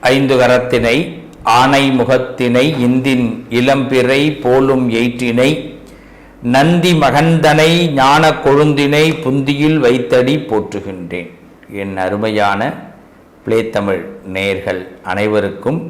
ஐந்து கரத்தினை ஆனை முகத்தினை இந்தின் இளம்பிறை போலும் எயிற்றினை நந்தி மகந்தனை ஞான கொழுந்தினை புந்தியில் வைத்தடி போற்றுகின்றேன். என் அருமையான பிளேத்தமிழ் நேர்கள் அனைவருக்கும்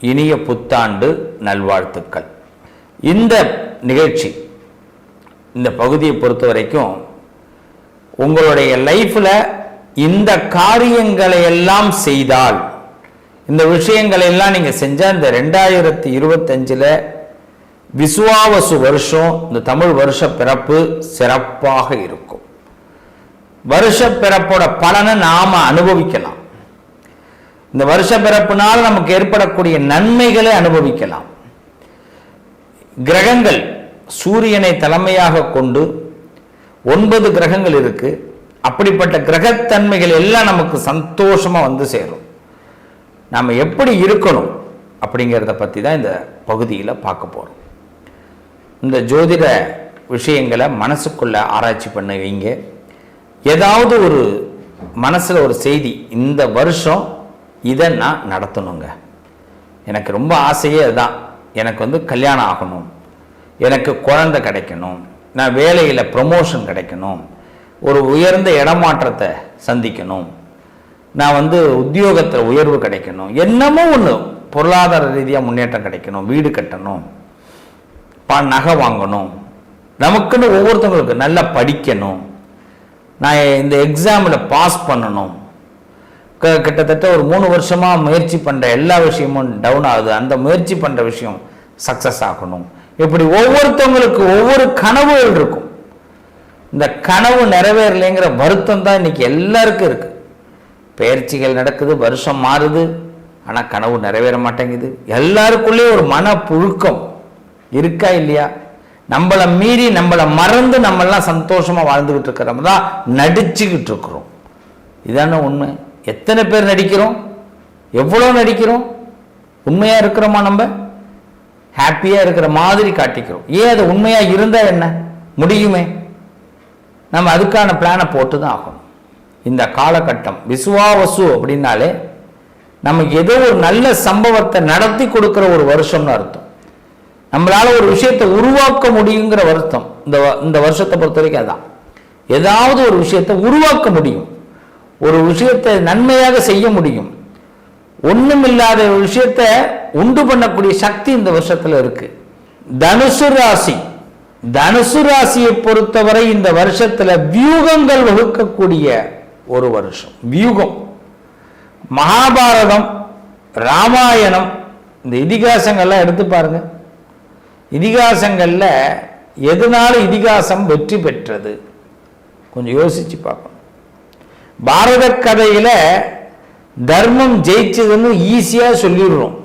இனிய புத்தாண்டு நல்வாழ்த்துக்கள். இந்த நிகழ்ச்சி இந்த பகுதியை பொறுத்த வரைக்கும் உங்களுடைய லைஃப்பில் இந்த காரியங்களை எல்லாம் செய்தால் இந்த விஷயங்களை எல்லாம் நீங்கள் செஞ்சால் இந்த ரெண்டாயிரத்தி இருபத்தஞ்சில் விசுவாவசு வருஷம் இந்த தமிழ் வருஷ பிறப்பு சிறப்பாக இருக்கும். வருஷ பிறப்போட பலனை நாம அனுபவிக்கலாம். இந்த வருஷ பிறப்புனால் நமக்கு ஏற்படக்கூடிய நன்மைகளை அனுபவிக்கலாம். கிரகங்கள் சூரியனை தலைமையாக கொண்டு ஒன்பது கிரகங்கள் இருக்கு. அப்படிப்பட்ட கிரகத்தன்மைகள் எல்லாம் நமக்கு சந்தோஷமா வந்து சேரும். நாம் எப்படி இருக்கணும் அப்படிங்கிறத பற்றி தான் இந்த பகுதியில் பார்க்க போகிறோம் இந்த ஜோதிட விஷயங்களை மனசுக்குள்ளே ஆராய்ச்சி பண்ண வைங்க ஏதாவது ஒரு மனசில் ஒரு செய்தி இந்த வருஷம் இதை நான் நடத்தணுங்க. எனக்கு ரொம்ப ஆசையே அதுதான். எனக்கு வந்து கல்யாணம் ஆகணும். எனக்கு குழந்தை கிடைக்கணும். நான் வேலையில் ப்ரமோஷன் கிடைக்கணும். ஒரு உயர்ந்த இடமாற்றத்தை சந்திக்கணும். நான் வந்து உத்தியோகத்தில் உயர்வு கிடைக்கணும். என்னமோ ஒன்று பொருளாதார ரீதியாக முன்னேற்றம் கிடைக்கணும். வீடு கட்டணும். ப நகை வாங்கணும். நமக்குன்னு ஒவ்வொருத்தவங்களுக்கு நல்லா படிக்கணும். நான் இந்த எக்ஸாமில் பாஸ் பண்ணணும். க கிட்டத்தட்ட ஒரு மூணு வருஷமாக முயற்சி பண்ணுற எல்லா விஷயமும் டவுன் ஆகுது. அந்த முயற்சி பண்ணுற விஷயம் சக்ஸஸ் ஆகணும். இப்படி ஒவ்வொருத்தவங்களுக்கு ஒவ்வொரு கனவுகள் இருக்கும். இந்த கனவு நிறைவேறலைங்கிற வருத்தம் தான் இன்னைக்கு எல்லாருக்கும் இருக்குது பயிற்சிகள் நடக்குது வருஷம் மாறுது. ஆனால் கனவு நிறைவேற மாட்டேங்குது. எல்லாருக்குள்ளேயும் ஒரு மன புழுக்கம் இருக்கா இல்லையா? நம்மளை மீறி நம்மளை மறந்து நம்மெல்லாம் சந்தோஷமாக வாழ்ந்துக்கிட்டு இருக்கிறோம் தான் நடிச்சுக்கிட்டு இருக்கிறோம். இதான உண்மை. எத்தனை பேர் நடிக்கிறோம்? எவ்வளோ நடிக்கிறோம்? உண்மையாக இருக்கிறோமா நம்ம? ஹாப்பியாக இருக்கிற மாதிரி காட்டிக்கிறோம். ஏன் அது உண்மையாக இருந்தால் என்ன? முடியுமே. நம்ம அதுக்கான பிளானை போட்டு தான் ஆகணும். இந்த காலகட்டம். விசுவாவசு அப்படின்னாலே நமக்கு ஏதோ ஒரு நல்ல சம்பவத்தை நடத்தி கொடுக்குற ஒரு வருஷம்னு அர்த்தம். நம்மளால் ஒரு விஷயத்தை உருவாக்க முடியுங்கிற வருத்தம். இந்த வ- இந்த வருஷத்தை பொறுத்த வரைக்கும் அதான். ஏதாவது ஒரு விஷயத்தை உருவாக்க முடியும். ஒரு விஷயத்தை நன்மையாக செய்ய முடியும். ஒன்றுமில்லாத ஒரு விஷயத்தை உண்டு பண்ணக்கூடிய சக்தி இந்த வருஷத்தில் இருக்கு. தனுசு ராசி. தனுசு ராசியை பொறுத்தவரை இந்த வருஷத்தில் வியூகங்கள் வகுக்கக்கூடிய ஒரு வருஷம். வியூகம். மகாபாரதம் ராமாயணம் இந்த இதிகாசங்கள்லாம் எடுத்து பாருங்க. இதிகாசங்களில் எதனால இதிகாசம் வெற்றி பெற்றது? கொஞ்சம் யோசிச்சு பார்க்கணும். பாரத கதையில் தர்மம் ஜெயிச்சதுன்னு ஈஸியாக சொல்லிடுறோம்.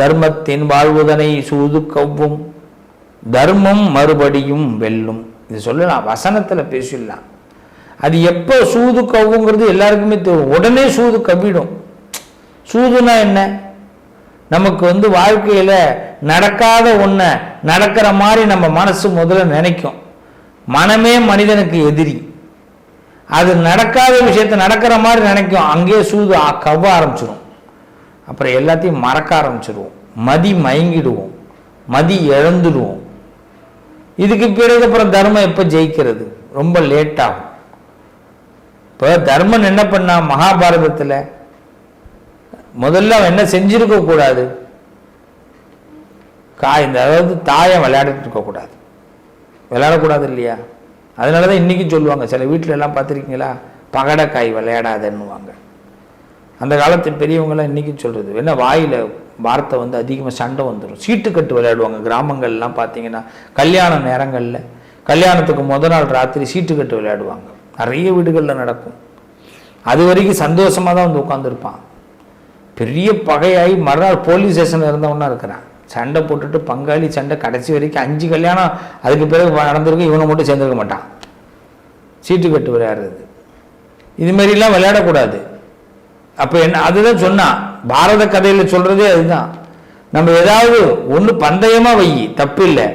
தர்மத்தின் வாழ்வுதனை சூது கவ்வும் தர்மம் மறுபடியும் வெல்லும். இது சொல்லலாம் வசனத்தில் பேசிடலாம். அது எப்போ சூது கவ்வுங்கிறது எல்லாருக்குமே தெரியும். உடனே சூது கவிடும் சூதுனா என்ன? நமக்கு வந்து வாழ்க்கையில் நடக்காத ஒன்றை நடக்கிற மாதிரி நம்ம மனசு முதல்ல நினைக்கும். மனமே மனிதனுக்கு எதிரி. அது நடக்காத விஷயத்த நடக்கிற மாதிரி நினைக்கும். அங்கேயே சூது ஆ- கவ்வ ஆரம்பிச்சிடும் அப்புறம் எல்லாத்தையும் மறக்க ஆரம்பிச்சிடுவோம் மதி மயங்கிடுவோம். மதி இழந்துடுவோம். இதுக்கு பிறகு அப்புறம் தர்மம் எப்போ ஜெயிக்கிறது? ரொம்ப லேட்டாகும் இப்போ தர்மன் என்ன பண்ணா? மகாபாரதத்தில் முதல்ல அவன் என்ன செஞ்சிருக்க கூடாது? காய் இந்த அதாவது தாயை விளையாடிட்டு இருக்கக்கூடாது விளையாடக்கூடாது இல்லையா? அதனால தான் இன்றைக்கும் சொல்லுவாங்க சில வீட்டில எல்லாம் பார்த்துருக்கீங்களா? பகடக்காய் விளையாடாதன்னுவாங்க. அந்த காலத்து பெரியவங்களாம் இன்றைக்கும் சொல்கிறது என்ன வாயில் வார்த்தை வந்து அதிகமாக சண்டை வந்துடும் சீட்டுக்கட்டு விளையாடுவாங்க கிராமங்கள்லாம் பார்த்தீங்கன்னா கல்யாண நேரங்களில். கல்யாணத்துக்கு முத நாள் ராத்திரி சீட்டுக்கட்டு விளையாடுவாங்க. நிறைய வீடுகளில் நடக்கும். அது வரைக்கும் சந்தோஷமாக தான் வந்து உட்காந்துருப்பான் பெரிய பகையாகி மறுநாள் போலீஸ் ஸ்டேஷனில் இருந்தவனா இருக்கிறான். சண்டை போட்டுட்டு பங்காளி சண்டை கடைசி வரைக்கும் அஞ்சு கல்யாணம் அதுக்கு பிறகு நடந்திருக்கு இவனை மட்டும் சேர்ந்துருக்க மாட்டான். சீட்டு கட்டு விளையாடுறது. இதுமாரிலாம் விளையாடக்கூடாது. அப்போ என்ன அதுதான் சொன்னான். பாரத கதையில் சொல்கிறதே அதுதான். நம்ம ஏதாவது ஒன்று பந்தயமாக வை தப்பு இல்லை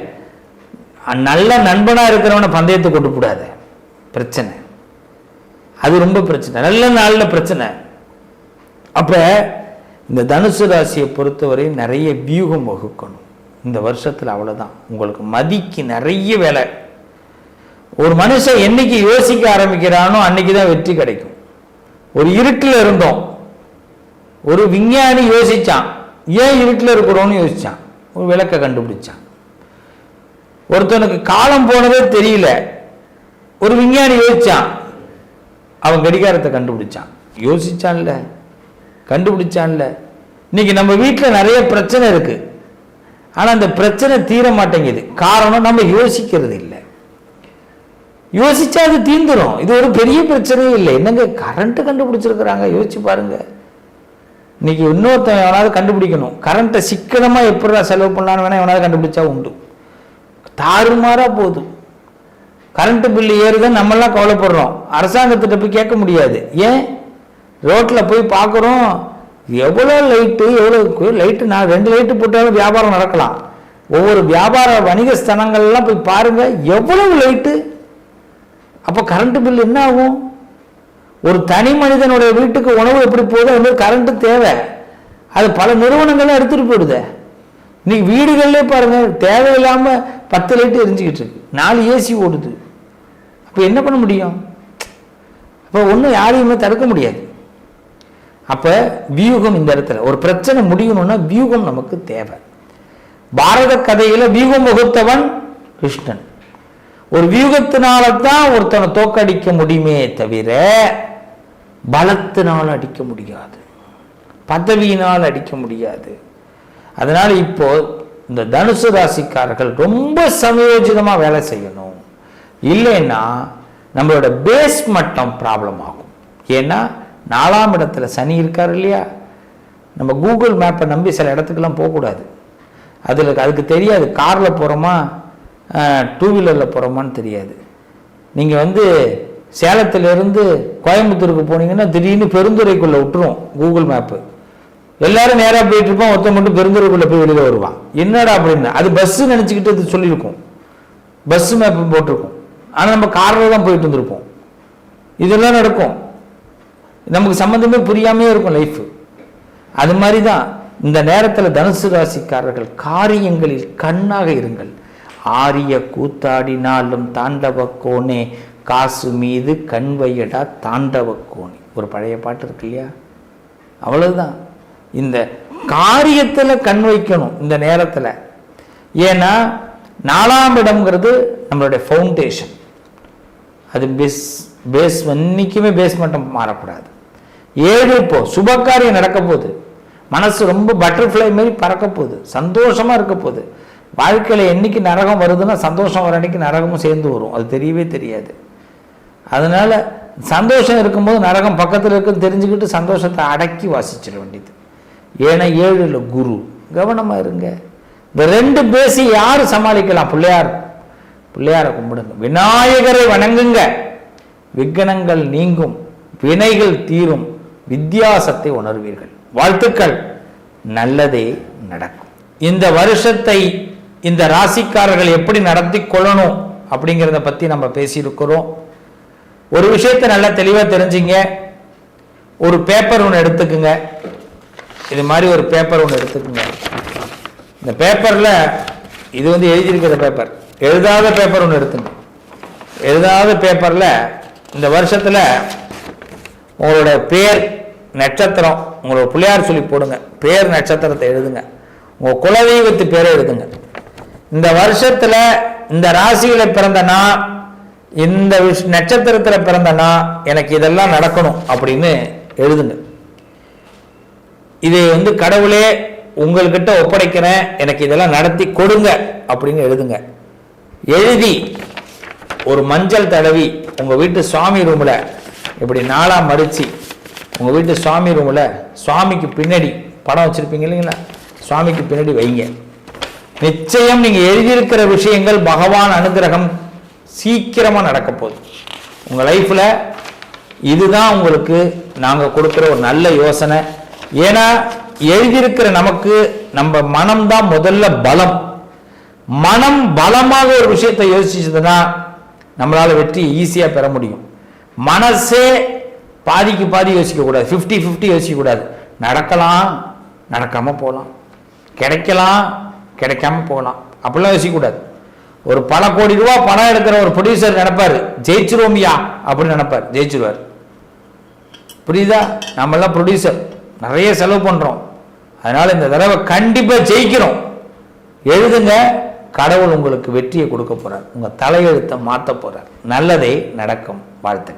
நல்ல நண்பனாக இருக்கிறவனை பந்தயத்தை கொண்டு கூடாது பிரச்சனை. அது ரொம்ப பிரச்சனை. நல்ல நாளில் பிரச்சனை. அப்போ இந்த தனுசு ராசியை பொறுத்தவரை நிறைய வியூகம் வகுக்கணும். இந்த வருஷத்தில் அவ்வளோதான் உங்களுக்கு மதிக்கு நிறைய வேலை. ஒரு மனுஷன் என்னைக்கு யோசிக்க ஆரம்பிக்கிறானோ அன்னைக்கு தான் வெற்றி கிடைக்கும். ஒரு இருட்டில் இருந்தோம். ஒரு விஞ்ஞானி யோசிச்சான். ஏன் இருட்டில் இருக்கிறோன்னு யோசித்தான் ஒரு விளக்கை கண்டுபிடிச்சான். ஒருத்தனுக்கு காலம் போனதே தெரியல. ஒரு விஞ்ஞானி யோசிச்சான். அவன் கடிகாரத்தை கண்டுபிடிச்சான். யோசிச்சான்ல? கண்டுபிடிச்சான்ல? இன்னைக்கு நம்ம வீட்டில் நிறைய பிரச்சனை இருக்கு. ஆனால் அந்த பிரச்சனை தீர மாட்டேங்குது. காரணம் நம்ம யோசிக்கிறது இல்லை. யோசிச்சா அது தீந்துரும். இது ஒரு பெரிய பிரச்சனையே இல்லை. என்னங்க கரண்ட்டு கண்டுபிடிச்சிருக்கிறாங்க? யோசிச்சு பாருங்க. இன்னைக்கு இன்னொருத்தன் எவனாவது கண்டுபிடிக்கணும். கரண்ட்டை சிக்கனமாக எப்படிடா செலவு பண்ணலான்னு வேணால் எவனாவது கண்டுபிடிச்சா உண்டு. தாறுமாறாக போதும். கரண்ட் பில்லு ஏறுதான் நம்மளாம் கவலைப்படுறோம். அரசாங்கத்திட்ட போய் கேட்க முடியாது. ஏன்? ரோட்டில் போய் பார்க்குறோம். எவ்வளோ லைட்டு எவ்வளோ லைட்டு நான் ரெண்டு லைட்டு போட்டாலும் வியாபாரம் நடக்கலாம். ஒவ்வொரு வியாபார வணிக ஸ்தலங்கள்லாம் போய் பாருங்கள் எவ்வளவு லைட்டு அப்போ கரண்ட் பில் என்ன ஆகும்? ஒரு தனி மனிதனுடைய வீட்டுக்கு உணவு எப்படி போகுதோ? அது மாதிரி கரண்ட்டு தேவை. அது பல நிறுவனங்கள்லாம் எடுத்துகிட்டு போயிடுது. இன்னைக்கு வீடுகள்லேயே பாருங்கள் தேவையில்லாமல் பத்து லைட்டு எரிஞ்சிக்கிட்டு இருக்கு. நாலு ஏசி ஓடுது. அப்போ என்ன பண்ண முடியும்? அப்போ ஒன்றும் யாரையுமே தடுக்க முடியாது. அப்போ வியூகம் இந்த இடத்துல. ஒரு பிரச்சனை முடியணும்னா வியூகம் நமக்கு தேவை. பாரத கதையில் வியூகம் வகுத்தவன் கிருஷ்ணன். ஒரு வியூகத்தினால தான் ஒருத்தனை தோக்கடிக்க முடியுமே தவிர பலத்தினால் அடிக்க முடியாது. பதவியினால் அடிக்க முடியாது. அதனால் இப்போ இந்த தனுசு ராசிக்காரர்கள் ரொம்ப சமயோஜிதமாக வேலை செய்யணும். இல்லைன்னா நம்மளோட பேஸ் மட்டம் ப்ராப்ளம் ஆகும். ஏன்னா நாலாம் இடத்துல சனி இருக்கார் இல்லையா? நம்ம கூகுள் மேப்பை நம்பி சில இடத்துக்கெல்லாம் போகக்கூடாது. அதில் அதுக்கு தெரியாது காரில் போகிறோமா டூ வீலரில் போகிறோமான்னு தெரியாது. நீங்கள் வந்து சேலத்திலேருந்து கோயம்புத்தூருக்கு போனீங்கன்னா திடீர்னு பெருந்துறைக்குள்ளே விட்டுரும் கூகுள் மேப்பு எல்லாரும் நேராக போயிட்டு இருப்போம் ஒருத்தன் மட்டும் பெருந்துறைக்குள்ளே போய் வெளியில் வருவான். என்னடா அப்படின்னு அது பஸ்ஸு நினச்சிக்கிட்டு அது சொல்லியிருக்கும். பஸ் மேப்பு போட்டிருக்கும். ஆனால் நம்ம காரில் தான் போயிட்டு வந்திருப்போம். இதெல்லாம் நடக்கும். நமக்கு சம்மந்தமே புரியாமே இருக்கும் லைஃப் அது மாதிரி தான் இந்த நேரத்தில் தனுசு ராசிக்காரர்கள் காரியங்களில் கண்ணாக இருங்கள். ஆரிய கூத்தாடினாலும் தாண்டவ கோனே காசு மீது கண் வையடா தாண்டவ கோணி. ஒரு பழைய பாட்டு இருக்கு இல்லையா? அவ்வளவுதான். இந்த காரியத்தில் கண் வைக்கணும் இந்த நேரத்தில். ஏன்னா நாலாம் இடம்ங்கிறது நம்மளுடைய ஃபவுண்டேஷன் அது பேஸ் பேஸ் என்றைக்குமே பேஸ் மட்டும் மாறக்கூடாது. ஏழு இப்போ சுபக்காரியம் நடக்க போகுது மனசு ரொம்ப பட்டர்ஃப்ளை மாதிரி பறக்க போகுது சந்தோஷமா இருக்க போகுது வாழ்க்கையில் என்னைக்கு நரகம் வருதுன்னா சந்தோஷம் வர அன்னைக்கு நரகமும் சேர்ந்து வரும். அது தெரியவே தெரியாது. அதனால சந்தோஷம் இருக்கும்போது நரகம் பக்கத்தில் இருக்குன்னு தெரிஞ்சுக்கிட்டு சந்தோஷத்தை அடக்கி வாசிச்சிட வேண்டியது. ஏன்னா ஏழுல குரு. கவனமாக இருங்க. இந்த ரெண்டு பேசி யார் சமாளிக்கலாம்? பிள்ளையார். பிள்ளையாரை கும்பிடுங்க. விநாயகரை வணங்குங்க. விக்கனங்கள் நீங்கும். வினைகள் தீரும். வித்தியாசத்தை உணர்வீர்கள். வாழ்த்துக்கள். நல்லதே நடக்கும். இந்த வருஷத்தை இந்த ராசிக்காரர்கள் எப்படி நடத்தி கொள்ளணும் அப்படிங்கிறத பத்தி நம்ம பேசியிருக்கிறோம். ஒரு விஷயத்தை நல்லா தெளிவா தெரிஞ்சுங்க. ஒரு பேப்பர் ஒன்று எடுத்துக்குங்க. இது மாதிரி ஒரு பேப்பர் ஒன்று எடுத்துக்குங்க. இந்த பேப்பர்ல இது வந்து எழுதியிருக்கிற பேப்பர் எழுதாத பேப்பர் ஒன்று எடுத்துங்க எழுதாத பேப்பரில் இந்த வருஷத்தில் உங்களோட பேர் நட்சத்திரம் உங்களோட பிள்ளையார் சொல்லி போடுங்க. பேர் நட்சத்திரத்தை எழுதுங்க. உங்கள் குலதெய்வத்து பேரை எழுதுங்க. இந்த வருஷத்தில் இந்த ராசியில் பிறந்த நான் இந்த விஷ்- நட்சத்திரத்தில் பிறந்த நான் எனக்கு இதெல்லாம் நடக்கணும் அப்படின்னு எழுதுங்க. இதை வந்து கடவுளே உங்கள்கிட்ட ஒப்படைக்கிறேன். எனக்கு இதெல்லாம் நடத்தி கொடுங்க அப்படின்னு எழுதுங்க. எழுதி ஒரு மஞ்சள் தடவி உங்கள் வீட்டு சுவாமி ரூமில் இப்படி நாளாக மடித்து உங்கள் வீட்டு சுவாமி ரூமில் சுவாமிக்கு பின்னாடி படம் வச்சுருப்பீங்க இல்லைங்களா? சுவாமிக்கு பின்னாடி வைங்க. நிச்சயம் நீங்கள் எழுதியிருக்கிற விஷயங்கள் பகவான் அனுகிரகம் சீக்கிரமாக நடக்க போகுது. உங்கள் லைஃப்பில் இதுதான் உங்களுக்கு நாங்கள் கொடுக்குற ஒரு நல்ல யோசனை. ஏன்னா எழுதியிருக்கிற நமக்கு நம்ம மனம்தான் முதல்ல பலம். மனம் பலமாக ஒரு விஷயத்தை யோசிச்சதுன்னா நம்மளால் வெற்றி ஈஸியாக பெற முடியும். மனசே பாதிக்கு பாதி யோசிக்கக்கூடாது ஃபிஃப்டி ஃபிஃப்டி யோசிக்கக்கூடாது நடக்கலாம் நடக்காமல் போகலாம். கிடைக்கலாம் கிடைக்காம போகலாம். அப்படிலாம் யோசிக்கக்கூடாது ஒரு பல கோடி ரூபா பணம் எடுக்கிற ஒரு ப்ரொடியூசர் நினைப்பார். ஜெயிச்சிருவோமியா? அப்படின்னு நினைப்பார். ஜெயிச்சிருவார். புரியுதா? நம்மளாம் ப்ரொடியூசர் நிறைய செலவு பண்ணுறோம் அதனால் இந்த தடவை கண்டிப்பாக ஜெயிக்கிறோம். எழுதுங்க. கடவுள் உங்களுக்கு வெற்றியை கொடுக்க போகிறார் உங்கள் தலையெழுத்தை மாற்ற போகிறார் நல்லதே நடக்கும். வாழ்த்துக்கள்.